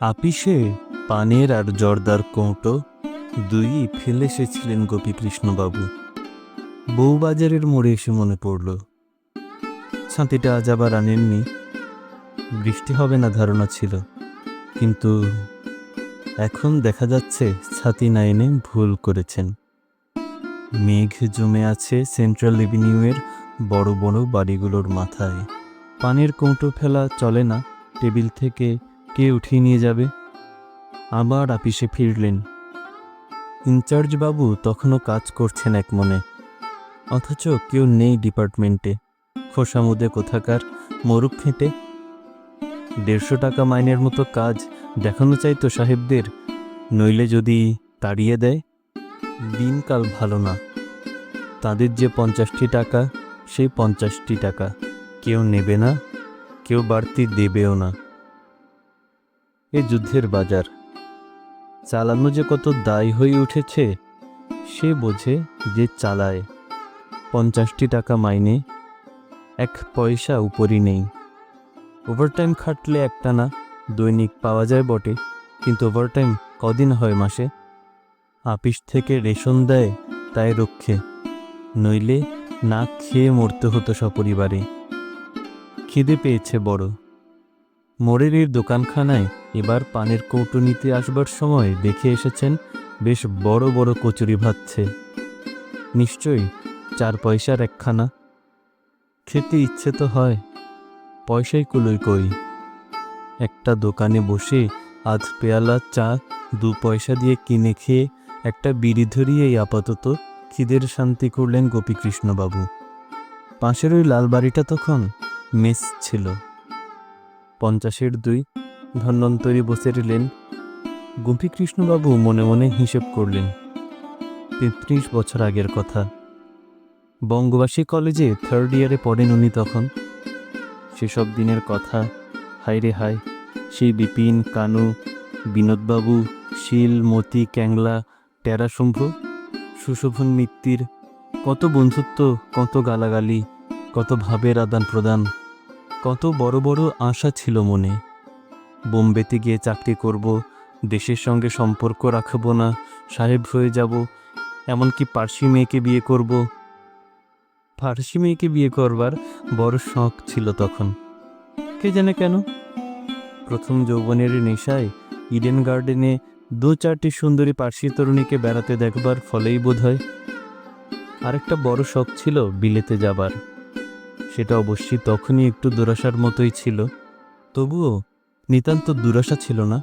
আপিসে পানের আর জর্দার কৌটো দুই ফেলে এসেছিলেন গোপীকৃষ্ণবাবু। বউবাজারের মোড়ে এসে মনে পড়ল, ছাতিটা আজ আবার আনেননি। বৃষ্টি হবে না ধারণা ছিল, কিন্তু এখন দেখা যাচ্ছে ছাতি না এনে ভুল করেছেন। মেঘ জমে আছে সেন্ট্রাল এভিনিউয়ের বড় বড় বাড়িগুলোর মাথায়। পানের কৌটো ফেলা চলে না, টেবিল থেকে কে উঠিয়ে নিয়ে যাবে। আবার আপিসে ফিরলেন। ইনচার্জ বাবু তখনও কাজ করছেন এক মনে। অথচ কেউ নেই ডিপার্টমেন্টে। খোসামুদে কোথাকার মরুক ফেটে দেড়শো টাকা মাইনের মতো কাজ দেখানো চাইতো সাহেবদের, নইলে যদি তাড়িয়ে দেয়? দিনকাল ভালো না। তাদের যে পঞ্চাশটি টাকা, সেই পঞ্চাশটি টাকা কেউ নেবে না, কেউ বাড়তি দেবেও না। এ যুদ্ধের বাজার। চালানো যে কত দায় হয়ে উঠেছে, সে বোঝে যে চালায়। পঞ্চাশটি টাকা মাইনে, এক পয়সা উপরই নেই। ওভারটাইম খাটলে একটা না দৈনিক পাওয়া যায় বটে, কিন্তু ওভারটাইম কদিন হয় মাসে? আপিস থেকে রেশন দেয়, তাই রক্ষে। নইলে না খেয়ে মরতে হতো সপরিবারে। খিদে পেয়েছে বড়। মোড়ের দোকানখানায় এবার পানের কৌটো নিতে আসবার সময় দেখে এসেছেন বেশ বড় বড় কচুরি ভাজছে। নিশ্চয়ই চার পয়সার একখানা। খেতে ইচ্ছে তো হয়, পয়সাই কুলোই কই। একটা দোকানে বসে আধ পেয়ালা চা, দু পয়সা দিয়ে কিনে খেয়ে একটা বিড়ি ধরিয়েই আপাতত খিদের শান্তি করলেন গোপীকৃষ্ণবাবু। পাশের ওই লাল বাড়িটা তখন মেস ছিল। পঞ্চাশের দুই। ধন্বন্তরী বসে রইলেন গোপীকৃষ্ণবাবু মনে মনে হিসেব করলেন। তেত্রিশ বছর আগের কথা। বঙ্গবাসী কলেজে থার্ড ইয়ারে পড়েন উনি তখন। সেসব দিনের কথা, হায় রে হায়, সেই বিপিন, কানু, বিনোদবাবু, শীল, মতি, ক্যাংলা টেরাশম্ভু সুশোভন মিত্তির, কত বন্ধুত্ব, কত গালাগালি, কত ভাবের আদান প্রদান কত বড় বড় আশা ছিল মনে। বোম্বেতে গিয়ে চাকরি করব, দেশের সঙ্গে সম্পর্ক রাখব না, সাহেব হয়ে যাব, এমনকি পার্সি মেয়েকে বিয়ে করব। ফার্সি মেয়েকে বিয়ে করবার বড় শখ ছিল তখন। কে জানে কেন? প্রথম যৌবনের নেশায় ইডেন গার্ডেনে দু চারটি সুন্দরী পার্সি তরুণীকে বেড়াতে দেখবার ফলেই বোধ হয় আরেকটা বড় শখ ছিল বিলেতে যাবার। সেটা অবশ্যই তখনই একটু দুরাশার মতোই ছিল। তবুও নিতান্ত দুরাশা ছিল না।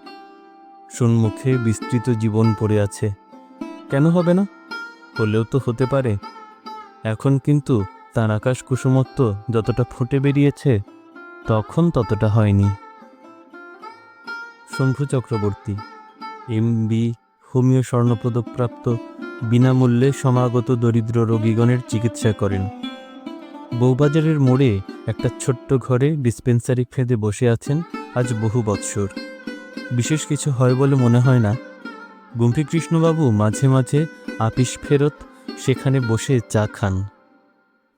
সম্মুখে বিস্তৃত জীবন পড়ে আছে। কেন হবে না? হলেও তো হতে পারে। এখন কিন্তু তার আকাশ কুসুমত্ব যতটা ফুটে বেরিয়েছে, তখন ততটা হয়নি। Shambhu Chakraborty, M B, homeo স্বর্ণপদকপ্রাপ্ত, বিনামূল্যে সমাগত দরিদ্র রোগীগণের চিকিৎসা করেন। বউবাজারের মোড়ে একটা ছোট্ট ঘরে ডিসপেন্সারি ফেঁদে বসে আছেন আজ বহু বৎসর। বিশেষ কিছু হয় বলে মনে হয় না। গুম্ফিকৃষ্ণবাবু মাঝে মাঝে আপিস ফেরত সেখানে বসে চা খান।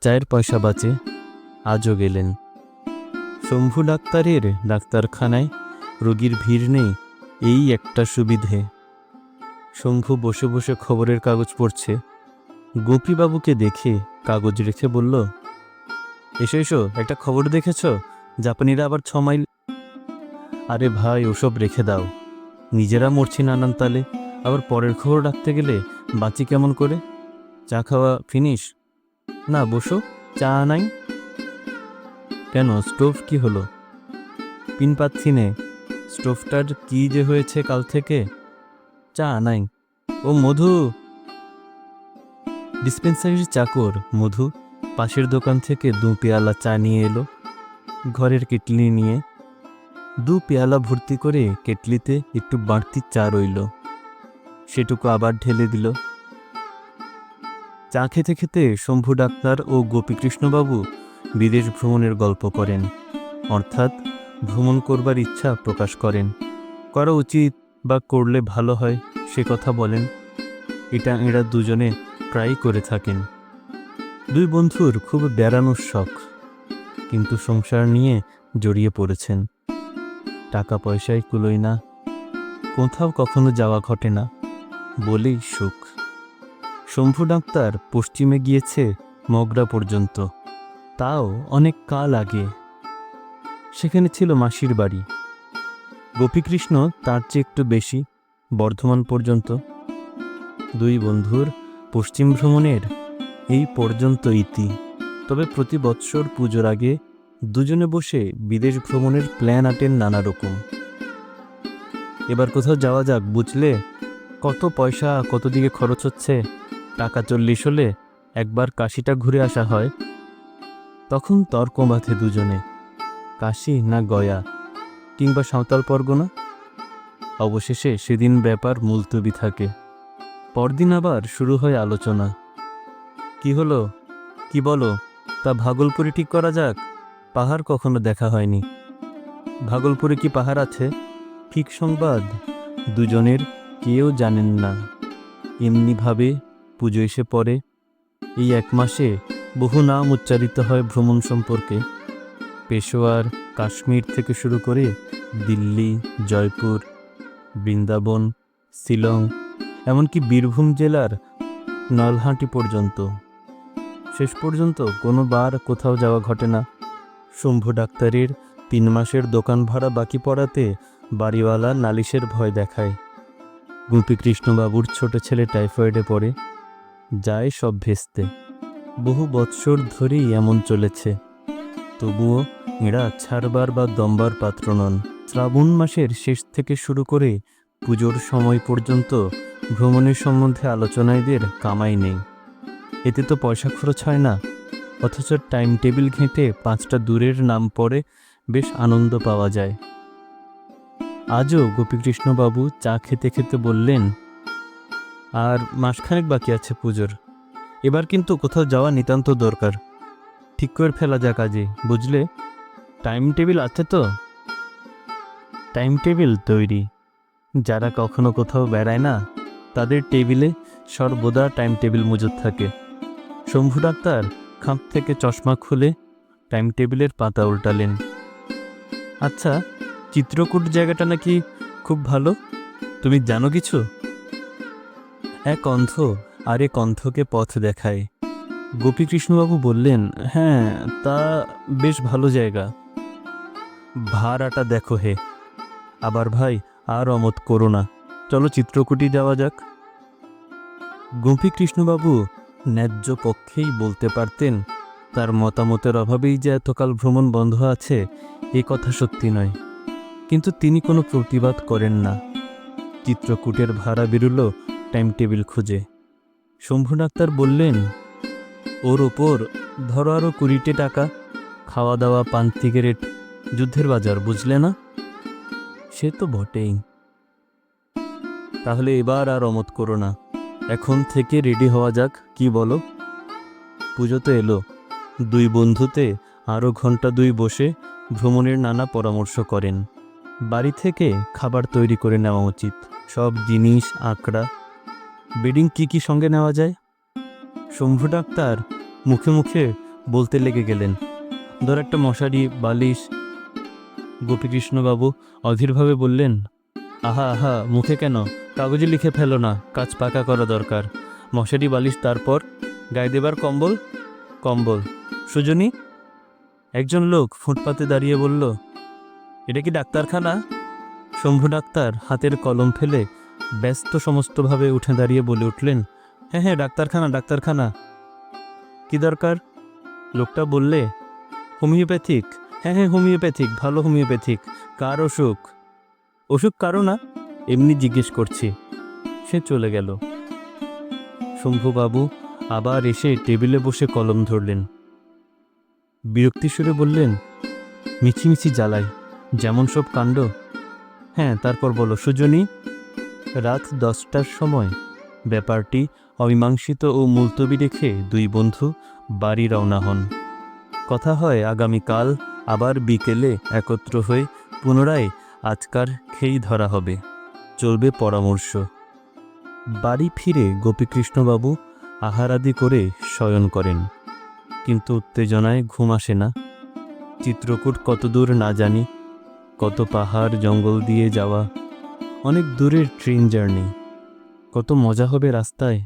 চায়ের পয়সা বাঁচে, আজও গেলেন। শম্ভু ডাক্তারের ডাক্তারখানায় রোগীর ভিড় নেই, এই একটা সুবিধে। শম্ভু বসে বসে খবরের কাগজ পড়ছে। গোপীবাবুকে দেখে কাগজ রেখে বলল এসো এসো, একটা খবর দেখেছ? জাপানিরা আবার ছ মাইল আরে ভাই, ওসব রেখে দাও। নিজেরা মরছি নানান তালে। আবার পরের খবর রাখতে গেলে বাঁচি কেমন করে? চা খাওয়া ফিনিশ না, বসো, চা নাই? কেন, স্টোভ কি হলো? পিন পাচ্ছি নে। স্টোভটার কি যে হয়েছে কাল থেকে? চা নাই। ও, মধু! ডিসপেন্সারির চাকর মধু। পাশের দোকান থেকে দু পেয়ালা চা নিয়ে এলো। ঘরের কেটলি নিয়ে। দু পেয়ালা ভর্তি করে কেটলিতে একটু বাড়তি চা রইল। সেটুকু আবার ঢেলে দিল। চা খেতে খেতে শম্ভু ডাক্তার ও গোপীকৃষ্ণবাবু বিদেশ ভ্রমণের গল্প করেন। অর্থাৎ ভ্রমণ করবার ইচ্ছা প্রকাশ করেন। করা উচিত বা করলে ভালো হয় সে কথা বলেন। এটা এরা দুজনে প্রায়ই করে থাকেন। দুই বন্ধুর খুব বেড়ানোর শখ, কিন্তু সংসার নিয়ে জড়িয়ে পড়েছেন। টাকা পয়সায় কুলোয় না, কোথাও কখনো যাওয়া ঘটে না, বলেই সুখ। শম্ভু ডাক্তার পশ্চিমে গিয়েছে মগরা পর্যন্ত, তাও অনেক কাল আগে। সেখানে ছিল মাসির বাড়ি। গোপীকৃষ্ণ তার চেয়ে একটু বেশি, বর্ধমান পর্যন্ত। দুই বন্ধুর পশ্চিম ভ্রমণের এই পর্যন্ত ইতি। তবে প্রতি বৎসর পুজোর আগে দুজনে বসে বিদেশ ভ্রমণের প্ল্যান আটেন নানা রকম। এবার কোথাও যাওয়া যাক, বুঝলে? কত পয়সা, কত দিকে খরচ হচ্ছে? টাকা চল্লিশ হলে একবার কাশিটা ঘুরে আসা হয়। তখন তর্ক বাঁধে দুজনে, কাশি না গয়া, কিংবা সাঁওতাল পরগনা? অবশেষে সেদিন ব্যাপার মুলতবি থাকে। পরদিন আবার শুরু হয় আলোচনা। কি হলো? কি বলো? তা ভাগলপুরে ঠিক করা যাক? পাহাড় কখনো দেখা হয়নি। ভাগলপুরে কি পাহাড় আছে? ঠিক সংবাদ। দুজনের কেউ জানেন না। এমনিভাবে পুজো এসে পড়ে। এই এক মাসে বহু নাম উচ্চারিত হয় ভ্রমণ সম্পর্কে। পেশোয়ার, কাশ্মীর থেকে শুরু করে দিল্লি, জয়পুর, বৃন্দাবন, শিলং, এমনকি বীরভূম জেলার নলহাটি পর্যন্ত। শেষ পর্যন্ত কোনো বার কোথাও যাওয়া ঘটে না। শম্ভু ডাক্তারের তিন মাসের দোকান ভাড়া বাকি পড়াতে বাড়িওয়ালা নালিশের ভয় দেখায়। গোপীকৃষ্ণবাবুর ছোট ছেলে টাইফয়েডে পড়ে, যায় সব ভেস্তে। বহু বৎসর ধরেই এমন চলেছে। তবুও এরা ছাড়বার বা দম্বার পাত্র নন। শ্রাবণ মাসের শেষ থেকে শুরু করে পুজোর সময় পর্যন্ত ভ্রমণের সম্বন্ধে আলোচনায়দের কামাই নেই। এতে তো পয়সা খরচ হয় না। অথচ টাইম টেবিল ঘেঁটে পাঁচটা দূরের নাম পড়ে বেশ আনন্দ পাওয়া যায়। আজও গোপীকৃষ্ণবাবু চা খেতে খেতে বললেন, আর মাসখানেক বাকি আছে পুজোর। এবার কিন্তু কোথাও যাওয়া নিতান্ত দরকার। ঠিক করে ফেলা যাক আজই, বুঝলে? টাইম টেবিল আছে তো? টাইম টেবিল তৈরি। যারা কখনো কোথাও বেড়ায় না, তাদের টেবিলে সর্বদা টাইম টেবিল মজুদ থাকে। শম্ভু ডাক্তার খাপ থেকে চশমা খুলে টাইম টেবিলের পাতা উল্টালেন। আচ্ছা চিত্রকূট জায়গাটা নাকি খুব ভালো? তুমি জানো কিছু? এক অন্ধ আর এক অন্ধকে পথ দেখায়। গোপীকৃষ্ণবাবু বললেন হ্যাঁ তা বেশ ভালো জায়গা। ভাড়াটা দেখো হে। আবার ভাই, আর অমত করো না। চলো চিত্রকুটি যাওয়া যাক। গোপীকৃষ্ণবাবু ন্যায্য পক্ষেই বলতে পারতেন, তার মতামতের অভাবেই যে এতকাল ভ্রমণ বন্ধ আছে, এ কথা সত্যি নয়। কিন্তু তিনি কোনো প্রতিবাদ করেন না। চিত্রকূটের ভাড়া বেরুল টাইম টেবিল খুঁজে। শম্ভু ডাক্তার বললেন, ওর ওপর ধরো আরও কুড়িটে টাকা খাওয়া দাওয়া পান, সিগারেট, যুদ্ধের বাজার, বুঝলে না? সে তো বটেই। তাহলে এবার আর অমত করো না। এখন থেকে রেডি হওয়া যাক, কি বলো? পুজো তো এলো। দুই বন্ধুতে আরও ঘণ্টা দুই বসে ভ্রমণের নানা পরামর্শ করেন। বাড়ি থেকে খাবার তৈরি করে নেওয়া উচিত। সব জিনিস, আঁকড়া। বেডিং কি কি সঙ্গে নেওয়া যায়? শম্ভু ডাক্তার মুখে মুখে বলতে লেগে গেলেন, ধর একটা মশারি, বালিশ। গোপীকৃষ্ণবাবু অধীরভাবে বললেন, আহা আহা, মুখে কেন? কাগজে লিখে ফেলো না, কাজ পাকা করা দরকার। মশারি, বালিশ, তারপর গায়ে দেবার কম্বল? কম্বল। সুজনী, একজন লোক ফুটপাতে দাঁড়িয়ে বলল, এটা কি ডাক্তারখানা? শম্ভু ডাক্তার হাতের কলম ফেলে ব্যস্ত সমস্তভাবে উঠে দাঁড়িয়ে বলে উঠলেন হ্যাঁ হ্যাঁ ডাক্তারখানা ডাক্তারখানা। কি দরকার? লোকটা বললে, হোমিওপ্যাথিক। হ্যাঁ হ্যাঁ হোমিওপ্যাথিক, ভালো হোমিওপ্যাথিক। কার অসুখ? অসুখ কারও না। এমনি জিজ্ঞেস করছি। সে চলে গেল। শম্ভুবাবু আবার এসে টেবিলে বসে কলম ধরলেন। বিরক্তি সুরে বললেন, মিছিমিছি জ্বালাই, যেমন সব কাণ্ড। হ্যাঁ তারপর বলো, সুজনী, রাত দশটার সময় ব্যাপারটি অমীমাংসিত ও মুলতবি রেখে দুই বন্ধু বাড়ি রওনা হন। কথা হয় আগামীকাল আবার বিকেলে একত্র হয়ে পুনরায় আজকার খেই ধরা হবে। চলবে পরামর্শ। বাড়ি ফিরে গোপীকৃষ্ণবাবু আহারাদি করে শয়ন করেন, কিন্তু উত্তেজনায় ঘুম আসে না। চিত্রকূট কতদূর না জানি, কত পাহাড় জঙ্গল দিয়ে যাওয়া, অনেক দূরের ট্রেন জার্নি, কত মজা হবে রাস্তায়।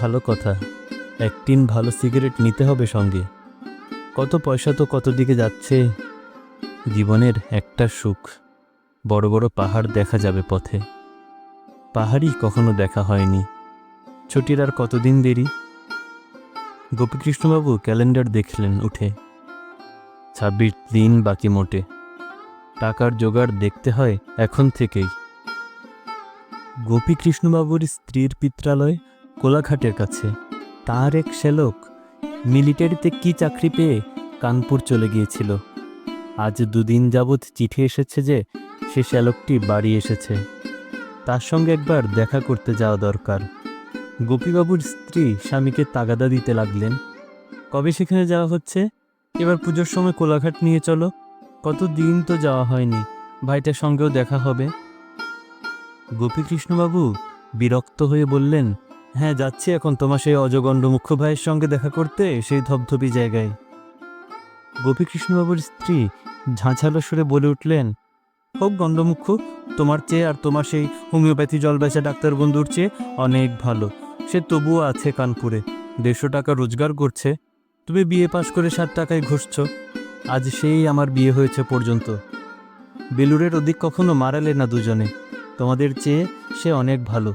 ভালো কথা এক টিন ভালো সিগারেট নিতে হবে সঙ্গে। কত পয়সা তো কত দিকে যাচ্ছে, জীবনের একটা সুখ। বড় বড় পাহাড় দেখা যাবে পথে। পাহাড়ই কখনো দেখা হয়নি। ছুটির আর কতদিন দেরি? গোপীকৃষ্ণবাবু ক্যালেন্ডার দেখলেন উঠে। ছাব্বিশ দিন বাকি মোটে। টাকার জোগাড় দেখতে হয় এখন থেকেই। গোপীকৃষ্ণবাবুর স্ত্রীর পিত্রালয় কোলাঘাটের কাছে। তার এক শ্যালক মিলিটারিতে কি চাকরি পেয়ে কানপুর চলে গিয়েছিল। আজ দুদিন যাবৎ চিঠি এসেছে যে সে শ্যালকটি বাড়ি এসেছে। তার সঙ্গে একবার দেখা করতে যাওয়া দরকার। গোপীবাবুর স্ত্রী স্বামীকে তাগাদা দিতে লাগলেন। কবে সেখানে যাওয়া হচ্ছে? এবার পুজোর সময় কোলাঘাট নিয়ে চলো। কত দিন তো যাওয়া হয়নি। ভাইটার সঙ্গেও দেখা হবে। গোপীকৃষ্ণবাবু বিরক্ত হয়ে বললেন হ্যাঁ যাচ্ছি এখন তোমার সেই অজগণ্ড মুখ্য ভাইয়ের সঙ্গে দেখা করতে সেই ধবধবি জায়গায়। গোপীকৃষ্ণবাবুর স্ত্রী ঝাঁঝালো সুরে বলে উঠলেন হোক গণ্ডমুখ্য তোমার চেয়ে আর তোমার সেই হোমিওপ্যাথি জল বেচা ডাক্তার বন্ধুর চেয়ে অনেক ভালো। সে তবুও আছে কানপুরে। দেড়শো টাকা রোজগার করছে। তুমি বিয়ে পাশ করে ষাট টাকায় ঘষছ। আজ সেই আমার বিয়ে হয়েছে পর্যন্ত। বেলুরের অধিক কখনো মারালে না দুজনে। তোমাদের চেয়ে সে অনেক ভালো।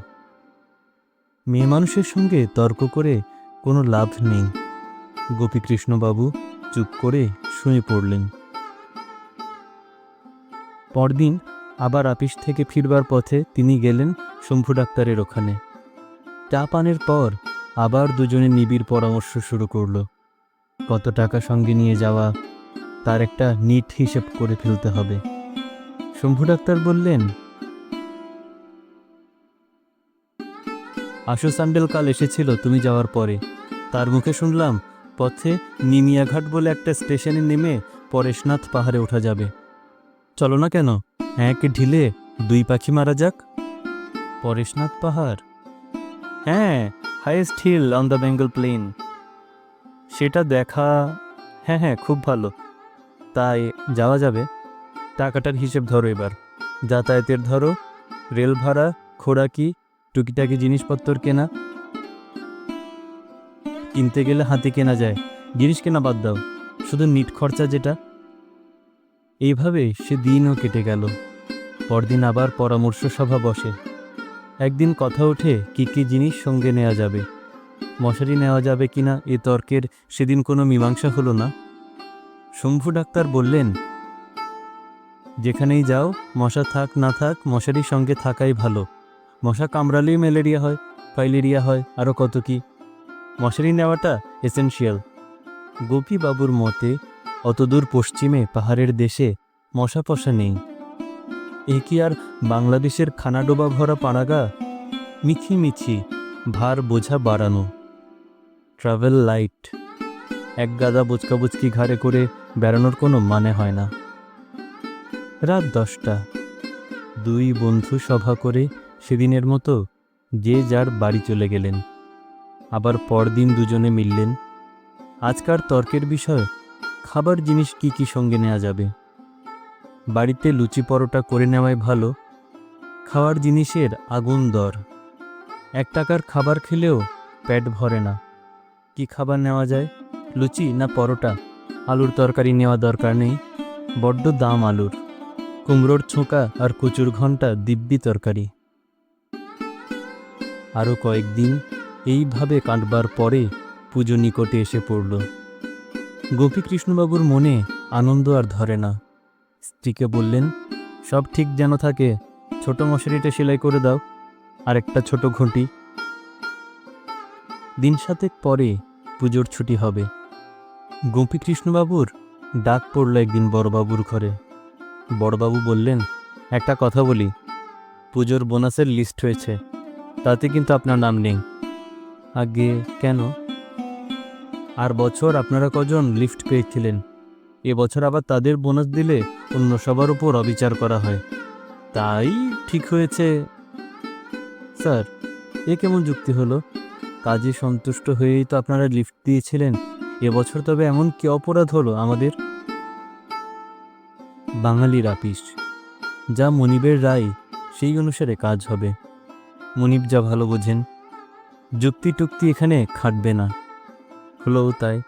মেয়ে মানুষের সঙ্গে তর্ক করে কোনো লাভ নেই। গোপীকৃষ্ণবাবু চুপ করে শুয়ে পড়লেন। পরদিন আবার আপিস থেকে ফিরবার পথে তিনি গেলেন শম্ভু ডাক্তারের ওখানে। চা পানের পর আবার দুজনে নিবিড় পরামর্শ শুরু করল। কত টাকা সঙ্গে নিয়ে যাওয়া, তার একটা নিট হিসেব করে ফেলতে হবে। শম্ভু ডাক্তার বললেন আশু স্যান্ডেল কাল এসেছিল, তুমি যাওয়ার পরে। তার মুখে শুনলাম, পথে নিমিয়াঘাট বলে একটা স্টেশনে নেমে পরেশনাথ পাহাড়ে ওঠা যাবে। চলো না কেন? এক ঢিলে দুই পাখি মারা যাক। পরেশনাথ পাহাড়। হ্যাঁ highest hill on the Bengal plain সেটা দেখা হ্যাঁ হ্যাঁ খুব ভালো। তাই যাওয়া যাবে। টাকাটার হিসেব ধরো এবার। যাতায়াতের ধরো। রেল ভাড়া, খোরাকি, টুকিটাকি জিনিসপত্র কেনা। কিনতে গেলে হাতে কেনা যায়। জিনিস কেনা বাদ দাও। শুধু নিট খরচা যেটা। এইভাবে সে দিনও কেটে গেল। পরদিন আবার পরামর্শ সভা বসে। একদিন কথা ওঠে কি কি জিনিস সঙ্গে নেওয়া যাবে। মশারি নেওয়া যাবে কিনা এ তর্কের সেদিন কোনো মীমাংসা হলো না। শম্ভু ডাক্তার বললেন, যেখানেই যাও, মশা থাক না থাক মশারির সঙ্গে থাকাই ভালো। মশা কামড়ালেই ম্যালেরিয়া হয়, ফাইলেরিয়া হয় আরও কত কি। মশারি নেওয়াটা এসেনশিয়াল। গোপী বাবুর মতে অতদূর পশ্চিমে পাহাড়ের দেশে মশা পশা নেই। এ কি আর বাংলাদেশের খানাডোবা ভরা পাড়াগা? মিছি মিছি ভার বোঝা বাড়ানো। Travel light. এক গাদা বুচকাবুচকি ঘাড়ে করে বেড়ানোর কোনো মানে হয় না। রাত দশটা। দুই বন্ধু সভা করে সেদিনের মতো যে যার বাড়ি চলে গেলেন। আবার পরদিন দুজনে মিললেন। আজকার তর্কের বিষয় খাবার জিনিস কি কি সঙ্গে নেওয়া যাবে? বাড়িতে লুচি পরোটা করে নেওয়াই ভালো। খাওয়ার জিনিসের আগুন দর। এক টাকার খাবার খেলেও পেট ভরে না। কি খাবার নেওয়া যায়? লুচি না পরোটা? আলুর তরকারি নেওয়া দরকার নেই। বড্ড দাম আলুর। কুমড়োর ছোঁকা আর কচুর ঘণ্টা দিব্যি তরকারি। আরও কয়েকদিন এইভাবে কাটবার পরে পুজো নিকটে এসে পড়ল। গোপীকৃষ্ণবাবুর মনে আনন্দ আর ধরে না। স্ত্রীকে বললেন, সব ঠিক যেন থাকে, ছোট মশারিটা সেলাই করে দাও, আর একটা ছোট ঘটি। দিন সাতেক পরে পুজোর ছুটি হবে। গোপীকৃষ্ণবাবুর ডাক পড়ল একদিন বড়বাবুর ঘরে। বড়বাবু বললেন, একটা কথা বলি, পুজোর বোনাসের লিস্ট হয়েছে, তাতে কিন্তু আপনার নাম নেই। আগে কেন? আর বছর আপনারা কজন লিফট পেয়েছিলেন? এবছর আবার তাদের বোনাস দিলে অন্য সবার উপর অবিচার করা হয়। তাই ঠিক হয়েছে। স্যার, এ কেমন যুক্তি হলো? কাজে সন্তুষ্ট হয়েই তো আপনারা লিফট দিয়েছিলেন। এবছর তবে এমন কি অপরাধ হলো আমাদের? বাঙালির আপিস। যা মনিবের রায়, সেই অনুসারে কাজ হবে। মনিব যা ভালো বোঝেন। যুক্তি টুক্তি এখানে খাটবে না। হলোও তাই।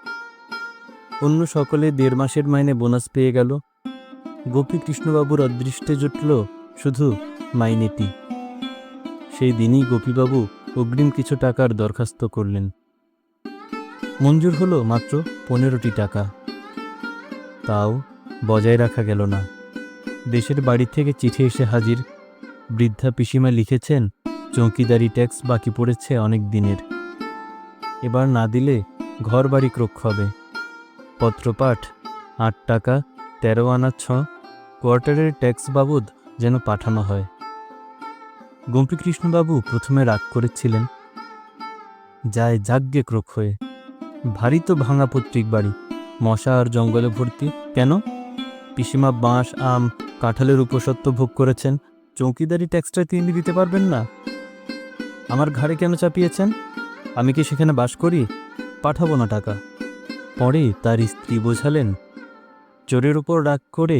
অন্য সকলে দেড় মাসের মাইনে বোনাস পেয়ে গেল। গোপী কৃষ্ণবাবুর অদৃষ্টে জুটল শুধু মাইনেটি। সেই দিনই গোপীবাবু অগ্রিম কিছু টাকার দরখাস্ত করলেন। মঞ্জুর হলো মাত্র পনেরোটি টাকা। তাও বজায় রাখা গেল না। দেশের বাড়ি থেকে চিঠি এসে হাজির। বৃদ্ধা পিসিমা লিখেছেন, চৌকিদারি ট্যাক্স বাকি পড়েছে অনেক দিনের। এবার না দিলে ঘর বাড়ি ক্রোক্ষ হবে। পত্রপাঠ, আট টাকা, তেরো আনা ছ, কোয়ার্টারের ট্যাক্স বাবদ যেন পাঠানো হয়। গোপীকৃষ্ণবাবু প্রথমে রাগ করেছিলেন। যায় যাগ্যে ক্রোক হয়ে। ভারী তো ভাঙা পৈতৃক বাড়ি। মশা আর জঙ্গলে ভর্তি। কেন? পিসিমা বাঁশ, আম, কাঁঠালের উপসত্ব ভোগ করেছেন। চৌকিদারি ট্যাক্সটা তিনি দিতে পারবেন না। আমার ঘাড়ে কেন চাপিয়েছেন? আমি কি সেখানে বাস করি? পাঠাবো না টাকা। পরে তার স্ত্রী বোঝালেন, চোরের উপর রাগ করে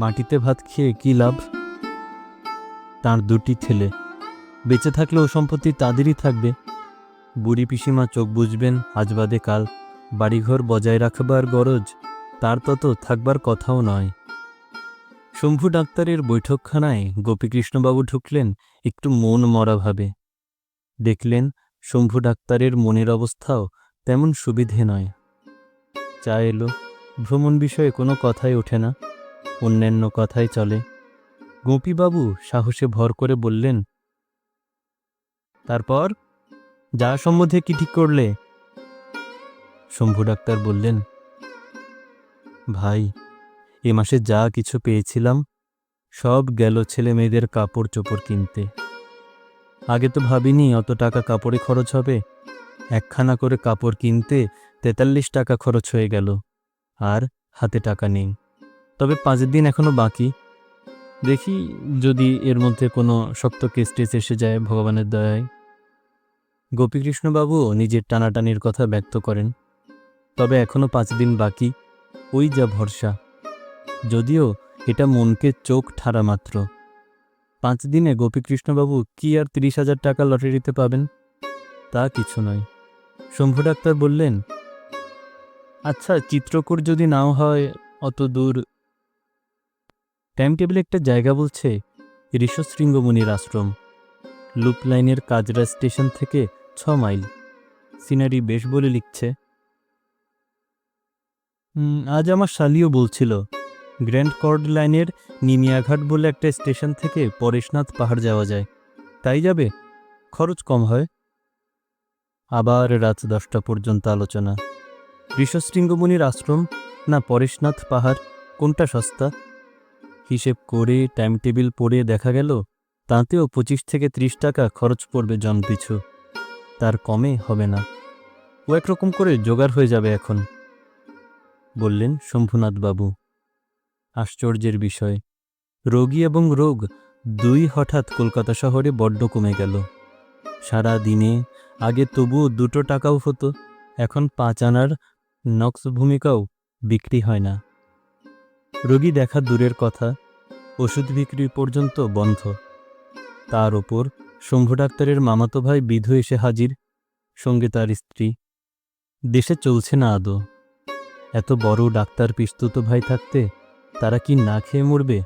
মাটিতে ভাত খেয়ে কি লাভ? তার দুটি ছেলে, বেঁচে থাকলে ও সম্পত্তি তাদেরই থাকবে। বুড়ি পিসিমা চোখ বুঝবেন আজ বাদে কাল। বাড়িঘর বজায় রাখবার গরজ, তার তত থাকবার কথাও নয়। শম্ভু ডাক্তারের বৈঠকখানায় গোপীকৃষ্ণবাবু ঢুকলেন, একটু মন মরা ভাবে। দেখলেন শম্ভু ডাক্তারের মনের অবস্থাও তেমন সুবিধে নয়। চা এলো। ভ্রমণ বিষয়ে কোনো কথাই ওঠে না। অন্যান্য কথাই চলে। গোপীবাবু সাহসে ভর করে বললেন, তারপর? যা সম্বন্ধে কি ঠিক করলে? শম্ভু ডাক্তার বললেন, ভাই, এ মাসে যা কিছু পেয়েছিলাম, সব গেল ছেলে মেয়েদের কাপড় চোপড় কিনতে। আগে তো ভাবিনি অত টাকা কাপড়ে খরচ হবে। একখানা করে কাপড় কিনতে তেতাল্লিশ টাকা খরচ হয়ে গেল। আর হাতে টাকা নেই। তবে পাঁচ দিন এখনও বাকি। দেখি যদি এর মধ্যে কোনো শক্ত কেস টেস এসে যায় ভগবানের দয়ায়। গোপীকৃষ্ণবাবু নিজের টানাটানির কথা ব্যক্ত করেন। তবে এখনও পাঁচ দিন বাকি। ওই যা ভরসা। যদিও এটা মনকে চোখ ঠারা মাত্র। পাঁচ দিনে গোপীকৃষ্ণবাবু কি আর তিরিশ হাজার টাকা লটারিতে পাবেন? তা কিছু নয়। শম্ভু ডাক্তার বললেন আচ্ছা চিত্রকূট যদি নাও হয়, অত দূর টাইম টেবিলে একটা জায়গা বলছে ঋষশৃঙ্গমুনির আশ্রম। লুপ লাইনের কাজরা স্টেশন থেকে ছ মাইল। সিনারি বেশ বলে লিখছে। আজ আমার শালিও বলছিল গ্র্যান্ড কর্ড লাইনের নিমিয়াঘাট বলে একটা স্টেশন থেকে পরেশনাথ পাহাড় যাওয়া যায়। তাই যাবে? খরচ কম হয়। আবার রাত দশটা পর্যন্ত আলোচনা। ঋষশৃঙ্গমুনির আশ্রম না পরেশনাথ পাহাড়, কোনটা সস্তা? হিসেব করে টাইম টেবিল পড়ে দেখা গেল, তাতেও পঁচিশ থেকে ত্রিশ টাকা খরচ পড়বে জন পিছু। তার কমে হবে না। ও একরকম করে জোগাড় হয়ে যাবে এখন। বললেন শম্ভুনাথ বাবু আশ্চর্যের বিষয়। রোগী এবং রোগ দুই হঠাৎ কলকাতা শহরে বড্ড কমে গেল। সারা দিনে আগে তবুও দুটো টাকাও হতো, এখন পাঁচ আনার নক্স ভূমিকাও বিক্রি হয় না। রোগী দেখা দূরের কথা, ওষুধ বিক্রি পর্যন্ত বন্ধ। তার ওপর শম্ভু ডাক্তারের মামাতো ভাই বিধু এসে হাজির, সঙ্গে তার স্ত্রী। দেশে চলছে না আদৌ। এত বড় ডাক্তার পিস্তুত ভাই থাকতে তারা কি না খেয়ে মরবে?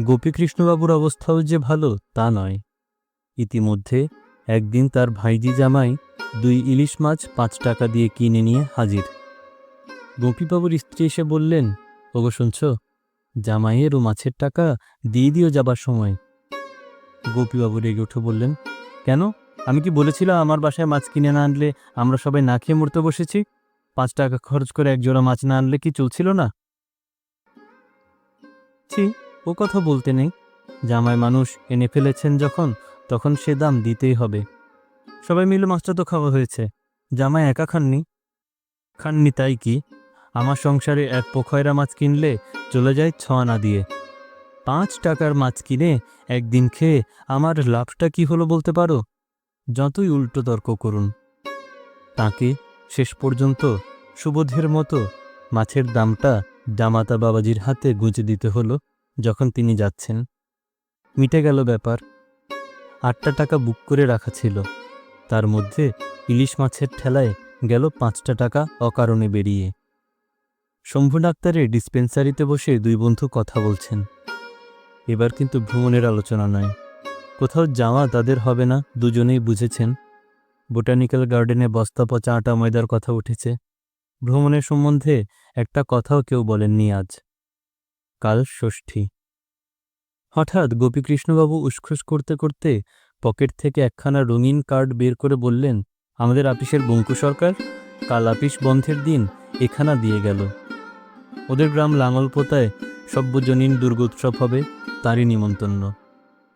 গোপীকৃষ্ণবাবুর অবস্থাও যে ভালো, তা নয়। ইতিমধ্যে একদিন তার ভাইজি জামাই দুই ইলিশ মাছ পাঁচ টাকা দিয়ে কিনে নিয়ে হাজির। গোপীবাবুর স্ত্রী এসে বললেন, ওগো, শুনছ? জামাইয়ের ও মাছের টাকা দিয়ে দিও যাবার সময়। গোপীবাবু রেগে উঠে বললেন, কেন? আমি কি বলেছিলাম আমার বাসায় মাছ কিনে না আনলে আমরা সবাই না খেয়ে মরতে বসেছি? পাঁচ টাকা খরচ করে এক জোড়া মাছ না আনলে কি চলছিল না? ছি ও কথা বলতে নেই। জামাই মানুষ এনে ফেলেছেন যখন, তখন সে দাম দিতেই হবে। সবাই মিলে মাছটা তো খাওয়া হয়েছে। জামাই একা খাননি? খাননি তাই কি? আমার সংসারে এক পোখয়রা মাছ কিনলে চলে যায় ছ আনা দিয়ে। পাঁচ টাকার মাছ কিনে একদিন খেয়ে আমার লাভটা কি হলো বলতে পারো? যতই উল্টো তর্ক করুন। তাকে শেষ পর্যন্ত সুবোধের মতো মাছের দামটা জামাতা বাবাজির হাতে গুঁজে দিতে হলো যখন তিনি যাচ্ছেন। মিটে গেল ব্যাপার। আটটা টাকা বুক করে রাখা ছিল। তার মধ্যে ইলিশ মাছের ঠেলায় গেল পাঁচটা টাকা অকারণে বেরিয়ে। শম্ভু ডাক্তারের ডিসপেন্সারিতে বসে দুই বন্ধু কথা বলছেন। এবার কিন্তু ভ্রমণের আলোচনা নয়। কোথাও যাওয়া তাদের হবে না, দুজনেই বুঝেছেন। বোটানিক্যাল গার্ডেনে বস্তা পচা আটা ময়দার কথা উঠেছে। ভ্রমণের সম্বন্ধে একটা কথাও কেউ বলেননি আজ। কাল ষষ্ঠী। হঠাৎ গোপীকৃষ্ণবাবু উসখুস করতে করতে পকেট থেকে একখানা রঙিন কার্ড বের করে বললেন, আমাদের আপিসের বঙ্কু সরকার, কাল আপিস বন্ধের দিন এখানা দিয়ে গেল। ওদের গ্রাম লাঙলপোতায় সব্যজনীন দুর্গোৎসব হবে, তারই নিমন্তন্ন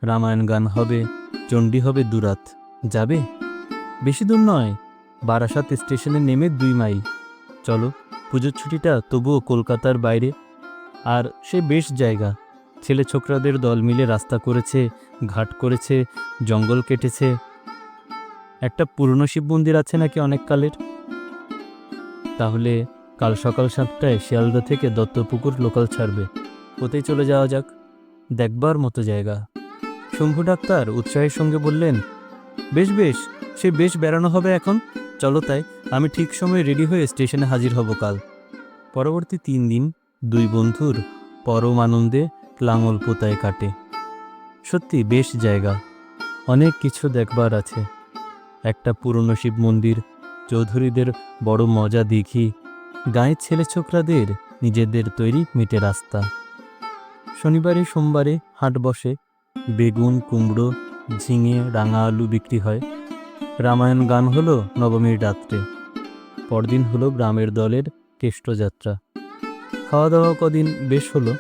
রামায়ণ গান হবে, চণ্ডী হবে দুরাত। যাবে? বেশি দূর নয়, বারাসাত স্টেশনে নেমে দুই মাইল। চলো, পুজোর ছুটিটা তবুও কলকাতার বাইরে। আর সে বেশ জায়গা, ছেলে ছোকরাদের দল মিলে রাস্তা করেছে, ঘাট করেছে, জঙ্গল কেটেছে। একটা পুরনো শিব মন্দির আছে নাকি অনেক কালের? তাহলে কাল সকাল সাতটায় শিয়ালদা থেকে দত্তপুকুর লোকাল ছাড়বে। ওতেই চলে যাওয়া যাক। দেখবার মতো জায়গা। শম্ভু ডাক্তার উৎসাহের সঙ্গে বললেন, বেশ বেশ, সে বেশ বেড়ানো হবে এখন? চলো তাই, আমি ঠিক সময়ে রেডি হয়ে স্টেশনে হাজির হব কাল। পরবর্তী তিন দিন দুই বন্ধুর পরম আনন্দে লাঙল পোতায় কাটে। সত্যি বেশ জায়গা, অনেক কিছু দেখবার আছে। একটা পুরনো শিব মন্দির, চৌধুরীদের বড় মজা দেখি, গাঁয়ের ছেলে ছোকরাদের নিজেদের তৈরি মিটে রাস্তা। শনিবারে, সোমবারে হাট বসে, বেগুন, কুমড়ো, ঝিঙে, রাঙা আলু বিক্রি হয়। রামায়ণ গান হল নবমীর রাত্রে। পরদিন হলো গ্রামের দলের কেষ্টযাত্রা খাওয়া দাওয়া কদিন বেশ হলো।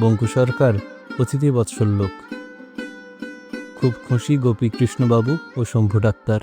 বঙ্কু সরকার অতিথি বৎসল লোক। খুব খুশি গোপী কৃষ্ণবাবু ও শম্ভু ডাক্তার।